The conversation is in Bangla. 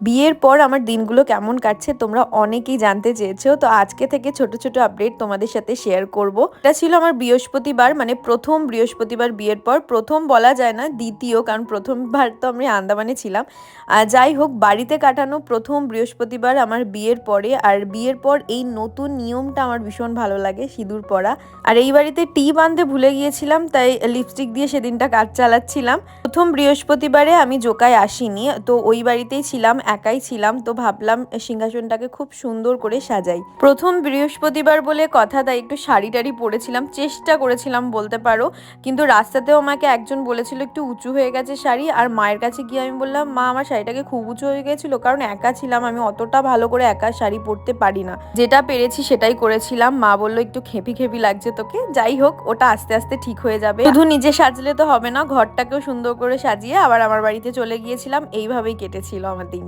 বিয়ের পর আমার দিনগুলো কেমন কাটছে তোমরা অনেকেই জানতে চেয়েছো, তো আজকে থেকে ছোট ছোট আপডেট তোমাদের সাথে শেয়ার করব। এটা ছিল আমার বৃহস্পতিবার মানে প্রথম বৃহস্পতিবার বিয়ের পর। প্রথম বলা যায় না, দ্বিতীয়, কারণ প্রথমবার তো আমি আন্দামানে ছিলাম। যাই হোক, বাড়িতে কাটানো প্রথম বৃহস্পতিবার আমার বিয়ের পরে। আর বিয়ের পর এই নতুন নিয়মটা আমার ভীষণ ভালো লাগে, সিঁদুর পরা। আর এই বাড়িতে টি বাঁধতে ভুলে গিয়েছিলাম, তাই লিপস্টিক দিয়ে সেদিনটা কাজ চালাচ্ছিলাম। প্রথম বৃহস্পতিবারে আমি জোকায় আসিনি, তো ওই বাড়িতেই ছিলাম। একাই ছিলাম, তো ভাবলাম সিংহাসনটাকে খুব সুন্দর করে সাজাই। প্রথম বৃহস্পতিবার বলে কথা, তাই একটু শাড়ি টাড়ি পরেছিলাম, চেষ্টা করেছিলাম বলতে পারো, কিন্তু রাস্তাতেও আমাকে একজন বলেছিল একটু উঁচু হয়ে গেছে শাড়ি, আর মায়ের কাছে গিয়ে আমি বললাম, মা, আমার শাড়িটাকে খুব উঁচু হয়ে গেছিল, কারণ একা ছিলাম, আমি অতটা ভালো করে একা শাড়ি পরতে পারি না। যেটা পেরেছি সেটাই করেছিলাম, মা বলল, একটু খেপি খেপি লাগছে তোকে, যাই হোক, ওটা আস্তে আস্তে ঠিক হয়ে যাবে। শুধু নিজে সাজলে তো হবে না, ঘরটাকেও সুন্দর করে সাজিয়ে আবার আমার বাড়িতে চলে গিয়েছিলাম, এইভাবেই কেটেছিল আমার দিন।